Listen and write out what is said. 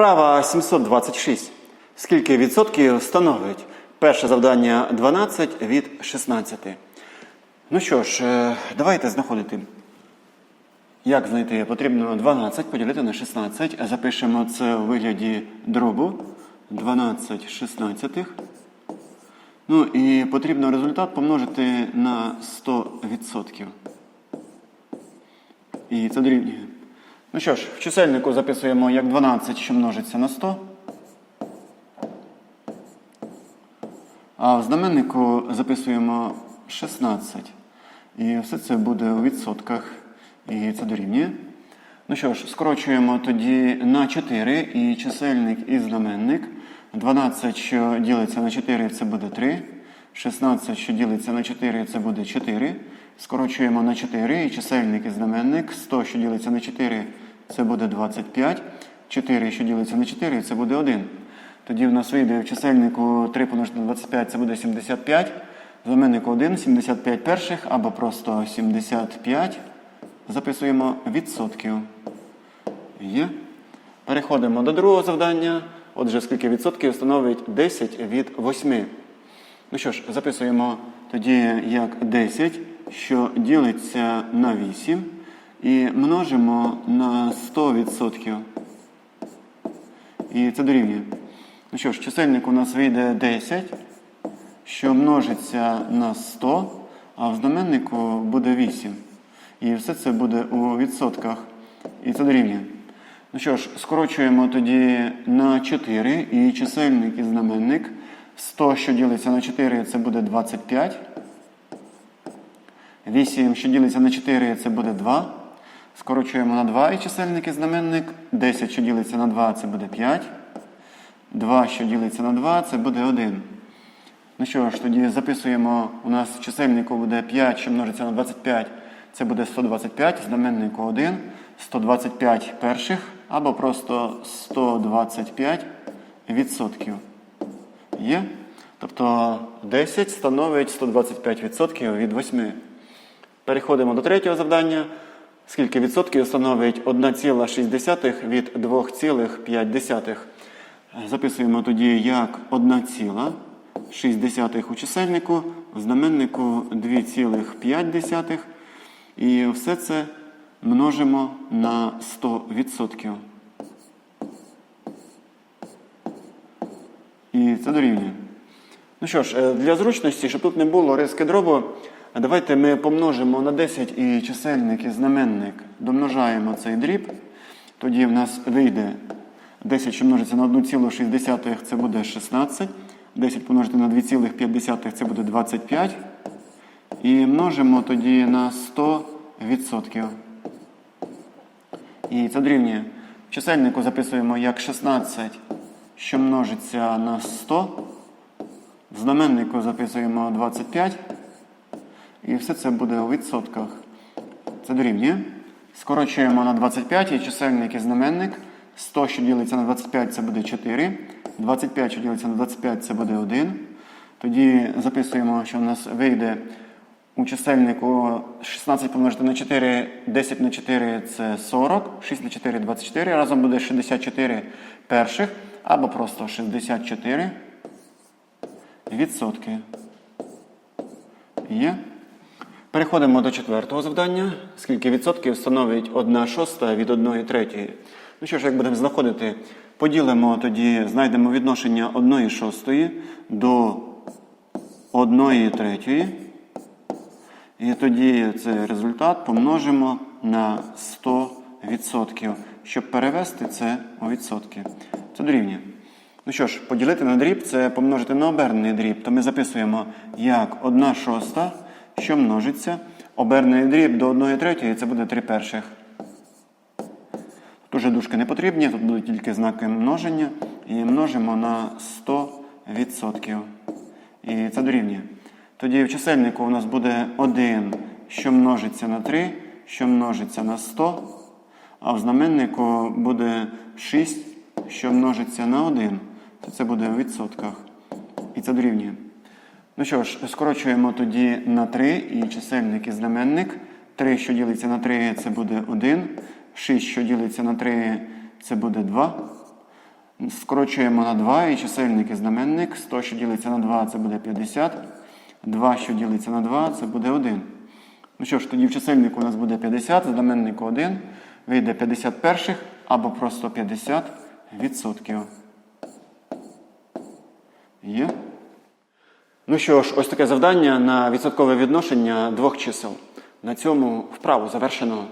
Вправа 726. Скільки відсотків становить перше завдання 12 від 16? Ну що ж, е, давайте знаходити. Як знайти? Потрібно 12 поділити на 16. Запишемо це у вигляді дробу 12 шістнадцятих. Ну і потрібно результат помножити на 100%. І це дорівнює. Ну що ж, в чисельнику записуємо як 12, що множиться на 100. А в знаменнику записуємо 16. І все це буде у відсотках. І це дорівнює. Ну що ж, скорочуємо тоді на 4 і чисельник і знаменник. 12, що ділиться на 4, це буде 3. 16, що ділиться на 4, це буде 4. Скорочуємо на 4 і чисельник і знаменник. 100, що ділиться на 4, це буде 25. 4, що ділиться на 4, це буде 1. Тоді в нас вийде в чисельнику 3 помножити на 25, це буде 75. В знаменнику 1, 75 перших або просто 75. Записуємо відсотків. Є. Переходимо до другого завдання. Отже, скільки відсотків становить 10 від 8. Ну що ж, записуємо тоді як 10, що ділиться на 8. І множимо на 100%. І це дорівнює. Ну що ж, чисельник у нас вийде 10, що множиться на 100, а в знаменнику буде 8. І все це буде у відсотках. І це дорівнює. Ну що ж, скорочуємо тоді на 4 і чисельник і знаменник. 100, що ділиться на 4, це буде 25. 8, що ділиться на 4, це буде 2. Скорочуємо на 2 і чисельник і знаменник. 10, що ділиться на 2, це буде 5. 2, що ділиться на 2, це буде 1. Ну що ж, тоді записуємо, у нас в чисельнику буде 5, що множиться на 25, це буде 125, знаменнику 1, 125 перших, або просто 125 відсотків. Є? Тобто 10 становить 125 відсотків від 8. Переходимо до третього завдання. Скільки відсотків становить 1,6 від 2,5? Записуємо тоді як 1,6 у чисельнику, в знаменнику 2,5. І все це множимо на 100%. І це дорівнює. Ну що ж, е, для зручності, щоб тут не було риски дробу, давайте ми помножимо на 10 і чисельник, і знаменник. Домножаємо цей дріб. Тоді в нас вийде 10, що множиться на 1,6, це буде 16. 10 помножити на 2,5 це буде 25. І множимо тоді на 100%. І це дорівнює. В чисельнику записуємо як 16, що множиться на 100. В знаменнику записуємо 25. І все це буде у відсотках. Це дорівнює. Скорочуємо на 25 і чисельник і знаменник. 100, що ділиться на 25, це буде 4. 25, що ділиться на 25, це буде 1. Тоді записуємо, що в нас вийде у чисельнику 16 помножити на 4, 10 на 4 це 40, 6 на 4 24. Разом буде 64 перших або просто 64 відсотки. Є. Переходимо до четвертого завдання. Скільки відсотків становить 1 шоста від 1 третьої? Ну що ж, як будемо знаходити, поділимо тоді, знайдемо відношення 1 шостої до 1 третьої. І тоді цей результат помножимо на 100%, щоб перевести це у відсотки. Це дорівнює. Ну що ж, поділити на дріб це помножити на обернений дріб. То ми записуємо як 1 шоста, що множиться. Обернений дріб до 1 третьої це буде 3 перших. Тут уже дужки не потрібні, тут будуть тільки знаки множення. І множимо на 100%. І це дорівнює. Тоді в чисельнику у нас буде 1, що множиться на 3, що множиться на 100. А в знаменнику буде 6, що множиться на 1. То це буде у відсотках. І це дорівнює. Ну що ж, скорочуємо тоді на 3 і чисельник і знаменник. 3, що ділиться на 3, це буде 1. 6, що ділиться на 3, це буде 2. Скорочуємо на 2 і чисельник і знаменник. 100, що ділиться на 2, це буде 50. 2, що ділиться на 2, це буде 1. Ну що ж, тоді в чисельнику у нас буде 50, в знаменнику 1. Вийде 50 перших або просто 50 відсотків. Є? Ну що ж, ось таке завдання на відсоткове відношення двох чисел. На цьому вправу завершено.